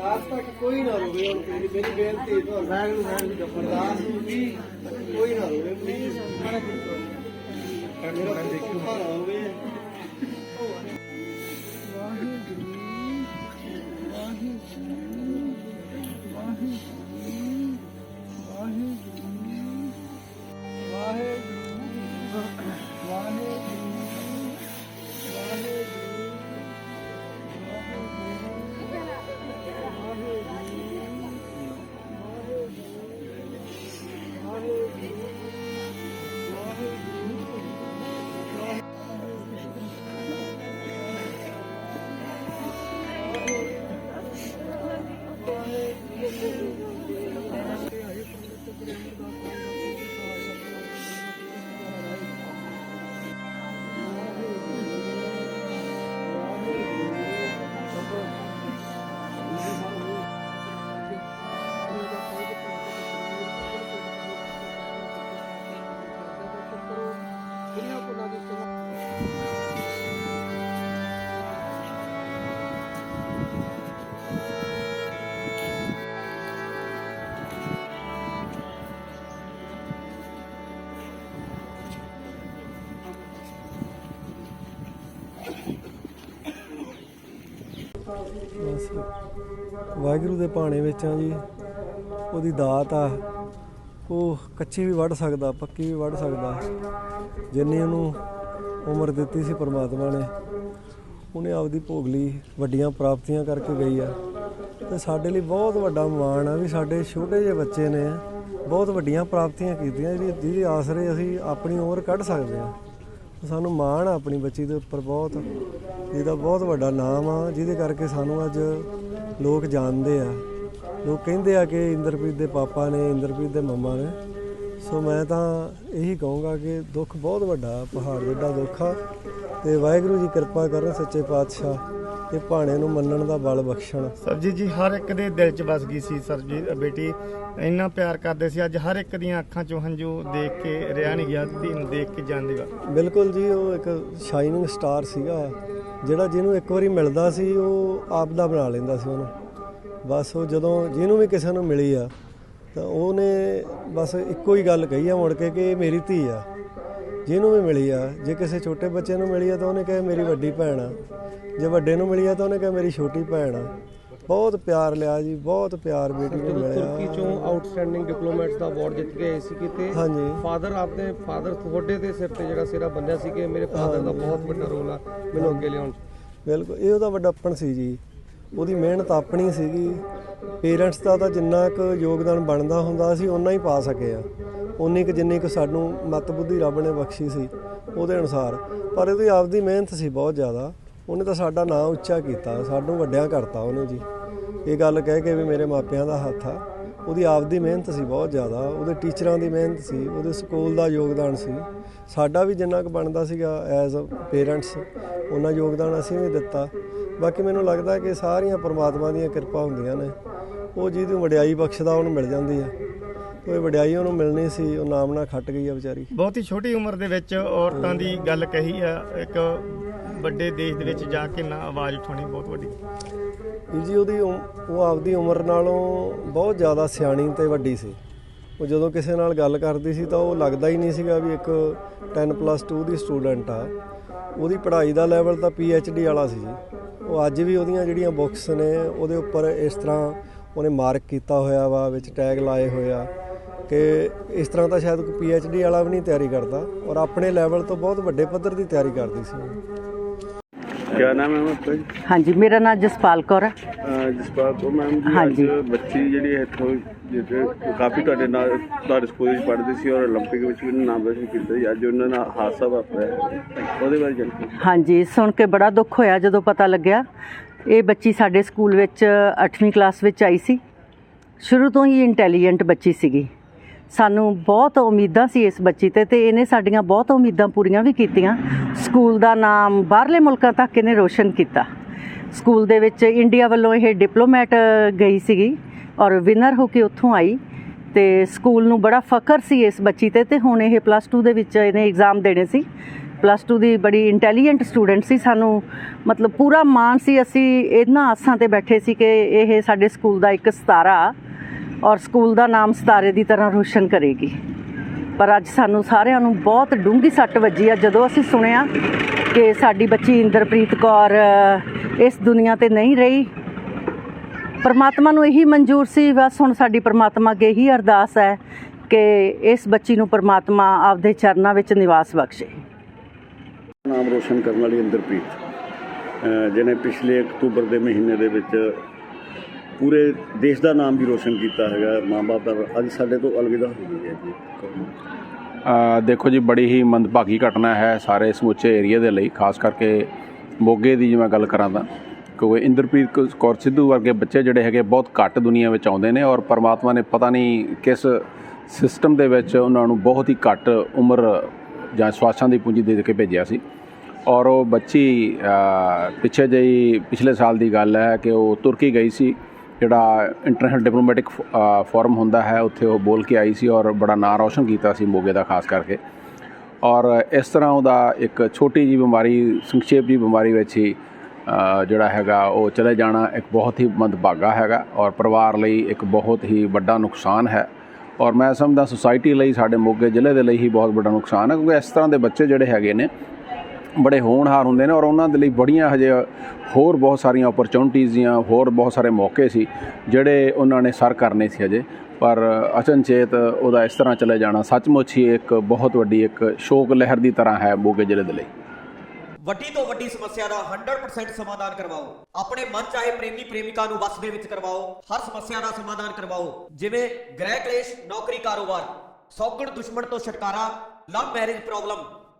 ਅਰਦਾਸ ਤੱਕ ਕੋਈ ਨਾ ਰੋਵੇ ਹੁਣ ਮੇਰੀ ਮੇਰੀ ਬੇਨਤੀ ਤੁਹਾਨੂੰ ਰਹਿਣ ਨੂੰ, ਰਹਿਣ ਦੀ ਅਰਦਾਸ ਨੂੰ ਕੋਈ ਨਾ ਰੋਵੇ ਪਲੀਜ਼ ਮੇਰਾ ਦੇਖੋ ਨਾ ਹੋਵੇ। ਬਸ। ਵਾਹਿਗੁਰੂ ਦੇ ਭਾਣੇ ਵਿੱਚ ਆ ਜੀ। ਉਹਦੀ ਦਾਤ ਆ। ਉਹ ਕੱਚੀ ਵੀ ਵੱਢ ਸਕਦਾ, ਪੱਕੀ ਵੀ ਵੱਢ ਸਕਦਾ। ਜਿੰਨੀ ਉਹਨੂੰ ਉਮਰ ਦਿੱਤੀ ਸੀ ਪਰਮਾਤਮਾ ਨੇ, ਉਹਨੇ ਆਪਦੀ ਭੋਗ ਲਈ ਵੱਡੀਆਂ ਪ੍ਰਾਪਤੀਆਂ ਕਰਕੇ ਗਈ ਆ। ਤੇ ਸਾਡੇ ਲਈ ਬਹੁਤ ਵੱਡਾ ਮਾਣ ਆ ਵੀ ਸਾਡੇ ਛੋਟੇ ਜਿਹੇ ਬੱਚੇ ਨੇ ਬਹੁਤ ਵੱਡੀਆਂ ਪ੍ਰਾਪਤੀਆਂ ਕੀਤੀਆਂ, ਜਿਹੜੀ ਜਿਹਦੇ ਆਸਰੇ ਅਸੀਂ ਆਪਣੀ ਉਮਰ ਕੱਢ ਸਕਦੇ ਆ। ਸਾਨੂੰ ਮਾਣ ਆ ਆਪਣੀ ਬੱਚੀ ਦੇ ਉੱਪਰ ਬਹੁਤ। ਜਿਹਦਾ ਬਹੁਤ ਵੱਡਾ ਨਾਮ ਆ, ਜਿਹਦੇ ਕਰਕੇ ਸਾਨੂੰ ਅੱਜ ਲੋਕ ਜਾਣਦੇ ਆ। ਲੋਕ ਕਹਿੰਦੇ ਆ ਕਿ ਇੰਦਰਪ੍ਰੀਤ ਦੇ ਪਾਪਾ ਨੇ, ਇੰਦਰਪ੍ਰੀਤ ਦੇ ਮੰਮਾ ਨੇ। ਸੋ ਮੈਂ ਤਾਂ ਇਹੀ ਕਹੂੰਗਾ ਕਿ ਦੁੱਖ ਬਹੁਤ ਵੱਡਾ ਪਹਾੜ ਜਿੱਡਾ ਦੁੱਖ ਆ। ਤੇ ਵਾਹਿਗੁਰੂ ਜੀ ਕਿਰਪਾ ਕਰਨ, ਸੱਚੇ ਪਾਤਸ਼ਾਹ। ਇਹ ਭਾਣੇ ਨੂੰ ਮੰਨਣ ਦਾ ਬਲ ਬਖਸ਼ਣ। ਸਰਜੀਤ ਜੀ ਹਰ ਇੱਕ ਦੇ ਦਿਲ 'ਚ ਵਸ ਗਈ ਸੀ ਸਰਜੀਤ ਬੇਟੀ। ਇੰਨਾ ਪਿਆਰ ਕਰਦੇ ਸੀ ਅੱਜ ਹਰ ਇੱਕ ਦੀਆਂ ਅੱਖਾਂ 'ਚੋਂ ਹੰਝੂ ਦੇਖ ਕੇ ਰਿਆ ਨਹੀਂ ਗਿਆ ਧੀ ਨੂੰ ਦੇਖ ਕੇ ਜਾਂਦੀ ਵਾ ਬਿਲਕੁਲ ਜੀ ਉਹ ਇੱਕ ਸ਼ਾਈਨਿੰਗ ਸਟਾਰ ਸੀਗਾ। ਜਿਹੜਾ ਜਿਹਨੂੰ ਇੱਕ ਵਾਰੀ ਮਿਲਦਾ ਸੀ ਉਹ ਆਪ ਦਾ ਬਣਾ ਲੈਂਦਾ ਸੀ ਉਹਨੂੰ। ਬਸ ਉਹ ਜਦੋਂ ਜਿਹਨੂੰ ਵੀ ਕਿਸੇ ਨੂੰ ਮਿਲੀ ਆ ਤਾਂ ਉਹਨੇ ਬਸ ਇੱਕੋ ਹੀ ਗੱਲ ਕਹੀ ਆ ਮੁੜ ਕੇ ਕਿ ਇਹ ਮੇਰੀ ਧੀ ਆ। ਜਿਹਨੂੰ ਵੀ ਮਿਲੀ ਆ ਜੇ ਕਿਸੇ ਛੋਟੇ ਬੱਚੇ ਨੂੰ ਮਿਲੀ ਆ ਤਾਂ ਉਹਨੇ ਕਹੇ ਮੇਰੀ ਵੱਡੀ ਭੈਣ ਆ। ਜੇ ਵੱਡੇ ਨੂੰ ਮਿਲੀ ਆ ਤਾਂ ਉਹਨੇ ਕਹੇ ਮੇਰੀ ਛੋਟੀ ਭੈਣ ਆ। ਬਹੁਤ ਪਿਆਰ ਲਿਆ ਜੀ ਬਹੁਤ ਪਿਆਰ ਬੇਟੀ ਨੂੰ ਤੁਰਕੀ ਮਿਲਿਆ। ਚੋਂ ਆਊਟਸਟੈਂਡਿੰਗ ਡਿਪਲੋਮੈਟਸ ਦਾ ਅਵਾਰਡ ਜਿੱਤ ਕੇ ਆਏ ਸੀ ਕਿਤੇ ਹਾਂਜੀ। ਫਾਦਰ ਆਪਦੇ ਫਾਦਰ ਤੁਹਾਡੇ ਦੇ ਸਿਰ ਤੇ ਜਿਹੜਾ ਸਿਰਾ ਬੰਦਿਆ ਸੀ ਕਿ ਮੇਰੇ ਫਾਦਰ ਦਾ ਬਹੁਤ ਵੱਡਾ ਰੋਲ ਆ ਮੈਨੂੰ ਅੱਗੇ ਲਿਆਉਣ 'ਚ। ਬਿਲਕੁਲ ਇਹ ਉਹਦਾ ਵੱਡਾਪਣ ਸੀ ਜੀ। ਉਹਦੀ ਮਿਹਨਤ ਆਪਣੀ ਸੀਗੀ। ਪੇਰੈਂਟਸ ਦਾ ਤਾਂ ਜਿੰਨਾ ਕੁ ਯੋਗਦਾਨ ਬਣਦਾ ਹੁੰਦਾ ਸੀ ਉਨਾ ਹੀ ਪਾ ਸਕੇ ਆ। ਉਨੀ ਕੁ ਜਿੰਨੀ ਕੁ ਸਾਨੂੰ ਮਤ ਬੁੱਧੀ ਰੱਬ ਨੇ ਬਖਸ਼ੀ ਸੀ, ਉਹਦੇ ਅਨੁਸਾਰ। ਪਰ ਇਹਦੀ ਆਪਦੀ ਮਿਹਨਤ ਸੀ ਬਹੁਤ ਜ਼ਿਆਦਾ। ਉਹਨੇ ਤਾਂ ਸਾਡਾ ਨਾਂ ਉੱਚਾ ਕੀਤਾ, ਸਾਨੂੰ ਵੱਡਿਆਂ ਕਰਤਾ ਉਹਨੇ ਜੀ। ਇਹ ਗੱਲ ਕਹਿ ਕੇ ਵੀ ਮੇਰੇ ਮਾਪਿਆਂ ਦਾ ਹੱਥ ਆ। ਉਹਦੀ ਆਪਦੀ ਮਿਹਨਤ ਸੀ ਬਹੁਤ ਜ਼ਿਆਦਾ। ਉਹਦੇ ਟੀਚਰਾਂ ਦੀ ਮਿਹਨਤ ਸੀ, ਉਹਦੇ ਸਕੂਲ ਦਾ ਯੋਗਦਾਨ ਸੀ। ਸਾਡਾ ਵੀ ਜਿੰਨਾ ਕੁ ਬਣਦਾ ਸੀਗਾ ਐਜ਼ ਪੇਰੈਂਟਸ ਉਹਨਾਂ ਯੋਗਦਾਨ ਅਸੀਂ ਵੀ ਦਿੱਤਾ। ਬਾਕੀ ਮੈਨੂੰ ਲੱਗਦਾ ਕਿ ਸਾਰੀਆਂ ਪਰਮਾਤਮਾ ਦੀਆਂ ਕਿਰਪਾ ਹੁੰਦੀਆਂ ਨੇ। ਉਹ ਜਿਹਦੀ ਵਡਿਆਈ ਬਖਸ਼ਦਾ ਉਹਨੂੰ ਮਿਲ ਜਾਂਦੀ ਆ। ਕੋਈ ਵਡਿਆਈ ਉਹਨੂੰ ਮਿਲਣੀ ਸੀ ਉਹ ਨਾਮ ਨਾਲ ਖੱਟ ਗਈ ਆ ਵਿਚਾਰੀ। ਬਹੁਤ ਹੀ ਛੋਟੀ ਉਮਰ ਦੇ ਵਿੱਚ ਔਰਤਾਂ ਦੀ ਗੱਲ ਕਹੀ ਆ ਇੱਕ ਵੱਡੇ ਦੇਸ਼ ਦੇ ਵਿੱਚ ਜਾ ਕੇ ਨਾ ਆਵਾਜ਼ ਉਠਾਉਣੀ ਬਹੁਤ ਵੱਡੀ। ਜੀ ਉਹਦੀ ਉਹ ਆਪਦੀ ਉਮਰ ਨਾਲੋਂ ਬਹੁਤ ਜ਼ਿਆਦਾ ਸਿਆਣੀ ਤੇ ਵੱਡੀ ਸੀ। ਉਹ ਜਦੋਂ ਕਿਸੇ ਨਾਲ ਗੱਲ ਕਰਦੀ ਸੀ ਤਾਂ ਉਹ ਲੱਗਦਾ ਹੀ ਨਹੀਂ ਸੀਗਾ ਵੀ ਇੱਕ 10 ਪਲੱਸ 2 ਦੀ ਸਟੂਡੈਂਟ ਆ। ਉਹਦੀ ਪੜ੍ਹਾਈ ਦਾ ਲੈਵਲ ਤਾਂ ਪੀ ਐਚ ਡੀ ਵਾਲਾ ਸੀ ਜੀ। ਉਹ ਅੱਜ ਵੀ ਉਹਦੀਆਂ ਜਿਹੜੀਆਂ ਬੁੱਕਸ ਨੇ, ਉਹਦੇ ਉੱਪਰ ਇਸ ਤਰ੍ਹਾਂ ਉਹਨੇ ਮਾਰਕ ਕੀਤਾ ਹੋਇਆ ਵਾ, ਵਿੱਚ ਟੈਗ ਲਾਏ ਹੋਏ ਆ ਕਿ ਇਸ ਤਰ੍ਹਾਂ ਤਾਂ ਸ਼ਾਇਦ ਕੋਈ ਪੀ ਐਚ ਡੀ ਵਾਲਾ ਵੀ ਨਹੀਂ ਤਿਆਰੀ ਕਰਦਾ ਔਰ ਆਪਣੇ ਲੈਵਲ ਤੋਂ ਬਹੁਤ ਵੱਡੇ ਪੱਧਰ ਦੀ ਤਿਆਰੀ ਕਰਦੀ ਸੀ ਕਿਆ ਨਾਮ ਹੈ ਆਪਕਾ ਜੀ ਹਾਂਜੀ ਮੇਰਾ ਨਾਮ ਜਸਪਾਲ ਕੌਰ ਹੈ। ਜਸਪਾਲ ਕੌਰ ਮੈਮ ਹਾਂਜੀ। ਬੱਚੀ ਜਿਹੜੀ ਇੱਥੋਂ ਜਿਹੜੇ ਕਾਫੀ ਤੁਹਾਡੇ ਨਾਲ ਤੁਹਾਡੇ ਸਕੂਲ ਵਿੱਚ ਪੜ੍ਹਦੇ ਸੀ ਔਰ 올림픽 ਵਿੱਚ ਵੀ ਉਹਨਾਂ ਨਾਮ ਰੋਸ਼ਨ ਕੀਤਾ ਸੀ। ਅੱਜ ਉਹਨਾਂ ਨਾਲ ਹਾਦਸਾ ਵਾਪਰਿਆ ਹੈ। ਉਹਦੇ ਬਾਰੇ ਜਾਣਕਾਰੀ ਹਾਂਜੀ ਸੁਣ ਕੇ ਬੜਾ ਦੁੱਖ ਹੋਇਆ ਜਦੋਂ ਪਤਾ ਲੱਗਿਆ। ਇਹ ਬੱਚੀ ਸਾਡੇ ਸਕੂਲ ਵਿੱਚ 8ਵੀਂ ਕਲਾਸ ਵਿੱਚ ਆਈ ਸੀ। ਸ਼ੁਰੂ ਤੋਂ ਹੀ ਇੰਟੈਲੀਜੈਂਟ ਬੱਚੀ ਸੀਗੀ। ਸਾਨੂੰ ਬਹੁਤ ਉਮੀਦਾਂ ਸੀ ਇਸ ਬੱਚੀ ਤੇ ਤੇ ਇਹਨੇ ਸਾਡੀਆਂ ਬਹੁਤ ਉਮੀਦਾਂ ਪੂਰੀਆਂ ਵੀ ਕੀਤੀਆਂ। ਸਕੂਲ ਦਾ ਨਾਮ ਬਾਹਰਲੇ ਮੁਲਕਾਂ ਤੱਕ ਇਹਨੇ ਰੋਸ਼ਨ ਕੀਤਾ। ਸਕੂਲ ਦੇ ਵਿੱਚ ਇੰਡੀਆ ਵੱਲੋਂ ਇਹ ਡਿਪਲੋਮੈਟ ਗਈ ਸੀਗੀ ਔਰ ਵਿਨਰ ਹੋ ਕੇ ਉੱਥੋਂ ਆਈ ਤੇ ਸਕੂਲ ਨੂੰ ਬੜਾ ਫਖਰ ਸੀ ਇਸ ਬੱਚੀ ਤੇ ਤੇ ਹੁਣ ਇਹ ਪਲੱਸ 2 ਦੇ ਵਿੱਚ ਇਹਨੇ ਐਗਜ਼ਾਮ ਦੇਣੇ ਸੀ। ਪਲੱਸ 2 ਦੀ ਬੜੀ ਇੰਟੈਲੀਜੈਂਟ ਸਟੂਡੈਂਟ ਸੀ ਸਾਨੂੰ। ਮਤਲਬ ਪੂਰਾ ਮਾਣ ਸੀ ਅਸੀਂ ਇਹਨਾਂ ਆਸਾਂ ਤੇ ਬੈਠੇ ਸੀ ਕਿ ਇਹ ਸਾਡੇ ਸਕੂਲ ਦਾ ਇੱਕ ਸਤਾਰਾ। ਔਰ ਸਕੂਲ ਦਾ ਨਾਮ ਸਿਤਾਰੇ ਦੀ ਤਰ੍ਹਾਂ ਰੋਸ਼ਨ ਕਰੇਗੀ। ਪਰ ਅੱਜ ਸਾਨੂੰ ਸਾਰਿਆਂ ਨੂੰ ਬਹੁਤ ਡੂੰਘੀ ਸੱਟ ਵੱਜੀ ਆ। ਜਦੋਂ ਅਸੀਂ ਸੁਣਿਆ ਕਿ ਸਾਡੀ ਬੱਚੀ ਇੰਦਰਪ੍ਰੀਤ ਕੌਰ ਇਸ ਦੁਨੀਆ ਤੇ ਨਹੀਂ ਰਹੀ, ਪਰਮਾਤਮਾ ਨੂੰ ਇਹੀ ਮਨਜ਼ੂਰ ਸੀ, ਬਸ ਹੁਣ ਸਾਡੀ ਪਰਮਾਤਮਾ ਅੱਗੇ ਇਹੀ ਅਰਦਾਸ ਹੈ ਕਿ ਇਸ ਬੱਚੀ ਨੂੰ ਪਰਮਾਤਮਾ ਆਪਦੇ ਚਰਨਾਂ ਵਿੱਚ ਨਿਵਾਸ ਬਖਸ਼ੇ। ਨਾਮ ਰੋਸ਼ਨ ਕਰਨ ਵਾਲੀ ਇੰਦਰਪ੍ਰੀਤ, ਅਹ, ਜਿਹਨੇ ਪਿਛਲੇ ਅਕਤੂਬਰ ਦੇ ਮਹੀਨੇ ਦੇ ਵਿੱਚ ਪੂਰੇ ਦੇਸ਼ ਦਾ ਨਾਮ ਵੀ ਰੋਸ਼ਨ ਕੀਤਾ ਹੈਗਾ, ਮਾਂ-ਬਾਪ ਦਾ, ਅੱਜ ਸਾਡੇ ਤੋਂ ਅਲਵਿਦਾ ਹੋ ਗਈ ਹੈ ਜੀ। ਦੇਖੋ ਜੀ, ਬੜੀ ਹੀ ਮੰਦਭਾਗੀ ਘਟਨਾ ਹੈ ਸਾਰੇ ਸਮੁੱਚੇ ਏਰੀਆ ਦੇ ਲਈ, ਖਾਸ ਕਰਕੇ ਮੋਗੇ ਦੀ ਜੇ ਮੈਂ ਗੱਲ ਕਰਾਂ ਤਾਂ। ਕਿਉਂਕਿ ਇੰਦਰਪ੍ਰੀਤ ਕੌਰ ਸਿੱਧੂ ਵਰਗੇ ਬੱਚੇ ਜਿਹੜੇ ਹੈਗੇ ਬਹੁਤ ਘੱਟ ਦੁਨੀਆ ਵਿੱਚ ਆਉਂਦੇ ਨੇ ਔਰ ਪਰਮਾਤਮਾ ਨੇ ਪਤਾ ਨਹੀਂ ਕਿਸ ਸਿਸਟਮ ਦੇ ਵਿੱਚ ਉਹਨਾਂ ਨੂੰ ਬਹੁਤ ਹੀ ਘੱਟ ਉਮਰ ਜਾਂ ਸਵਾਸਾਂ ਦੀ ਪੂੰਜੀ ਦੇ ਕੇ ਭੇਜਿਆ ਸੀ। ਔਰ ਉਹ ਬੱਚੀ ਪਿੱਛੇ ਜਿਹੀ, ਪਿਛਲੇ ਸਾਲ ਦੀ ਗੱਲ ਹੈ ਕਿ ਉਹ ਤੁਰਕੀ ਗਈ ਸੀ। ਜਿਹੜਾ ਇੰਟਰਨੈਸ਼ਨਲ ਡਿਪਲੋਮੈਟਿਕ ਫੋਰਮ ਹੁੰਦਾ ਹੈ, ਉੱਥੇ ਉਹ ਬੋਲ ਕੇ ਆਈ ਸੀ ਔਰ ਬੜਾ ਨਾਂ ਰੌਸ਼ਨ ਕੀਤਾ ਸੀ ਮੋਗੇ ਦਾ, ਖਾਸ ਕਰਕੇ। ਔਰ ਇਸ ਤਰ੍ਹਾਂ ਉਹਦਾ ਇੱਕ ਛੋਟੀ ਜੀ ਬਿਮਾਰੀ, ਸੰਖੇਪ ਜੀ ਬਿਮਾਰੀ ਵਿੱਚ ਹੀ ਜਿਹੜਾ ਹੈਗਾ, ਉਹ ਚਲੇ ਜਾਣਾ ਇੱਕ ਬਹੁਤ ਹੀ ਮੰਦਭਾਗਾ ਹੈਗਾ ਔਰ ਪਰਿਵਾਰ ਲਈ ਇੱਕ ਬਹੁਤ ਹੀ ਵੱਡਾ ਨੁਕਸਾਨ ਹੈ। ਔਰ ਮੈਂ ਸਮਝਦਾ ਸੁਸਾਇਟੀ ਲਈ, ਸਾਡੇ ਮੋਗੇ ਜ਼ਿਲ੍ਹੇ ਦੇ ਲਈ ਹੀ ਬਹੁਤ ਵੱਡਾ ਨੁਕਸਾਨ ਹੈ, ਕਿਉਂਕਿ ਇਸ ਤਰ੍ਹਾਂ ਦੇ ਬੱਚੇ ਜਿਹੜੇ ਹੈਗੇ ਨੇ ਬੜੇ ਹੋਣਹਾਰ ਹੁੰਦੇ ਨੇ ਔਰ ਉਹਨਾਂ ਦੇ ਲਈ ਬੜੀਆਂ ਹਜੇ ਹੋਰ ਬਹੁਤ ਸਾਰੀਆਂ ਓਪਰਚੁਨਿਟੀਜ਼ ਦੀਆਂ ਹੋਰ ਬਹੁਤ ਸਾਰੇ ਮੌਕੇ ਸੀ, ਜਿਹੜੇ ਉਹਨਾਂ ਨੇ ਸਰ ਕਰਨੇ ਸੀ ਹਜੇ। ਪਰ ਅਚਨਚੇਤ ਉਹਦਾ ਇਸ ਤਰ੍ਹਾਂ ਚਲੇ ਜਾਣਾ, ਸੱਚਮੁੱਚ ਹੀ ਇੱਕ ਬਹੁਤ ਵੱਡੀ ਇੱਕ ਸ਼ੋਕ ਲਹਿਰ ਦੀ ਤਰ੍ਹਾਂ ਹੈ ਮੋਗੇ ਜ਼ਿਲ੍ਹੇ ਦੇ ਲਈ। ਵੱਡੀ ਤੋਂ ਵੱਡੀ ਸਮੱਸਿਆ ਦਾ 100% ਸਮਾਧਾਨ ਕਰਵਾਓ। ਆਪਣੇ ਮਨ ਚਾਹੇ ਪ੍ਰੇਮੀ ਪ੍ਰੇਮਿਕਾ ਨੂੰ ਵਸ ਦੇ ਵਿੱਚ ਕਰਵਾਓ, ਹਰ ਸਮੱਸਿਆ ਦਾ ਸਮਾਧਾਨ ਕਰਵਾਓ। ਜਿਵੇਂ ਗ੍ਰਹਿ ਕਲੇਸ਼, ਨੌਕਰੀ ਕਾਰੋਬਾਰ, ਸੌਗਣ ਦੁਸ਼ਮਣ ਤੋਂ ਛੁਟਕਾਰਾ ਲਵ ਮੈਰਿਜ ਪ੍ਰੋਬਲਮ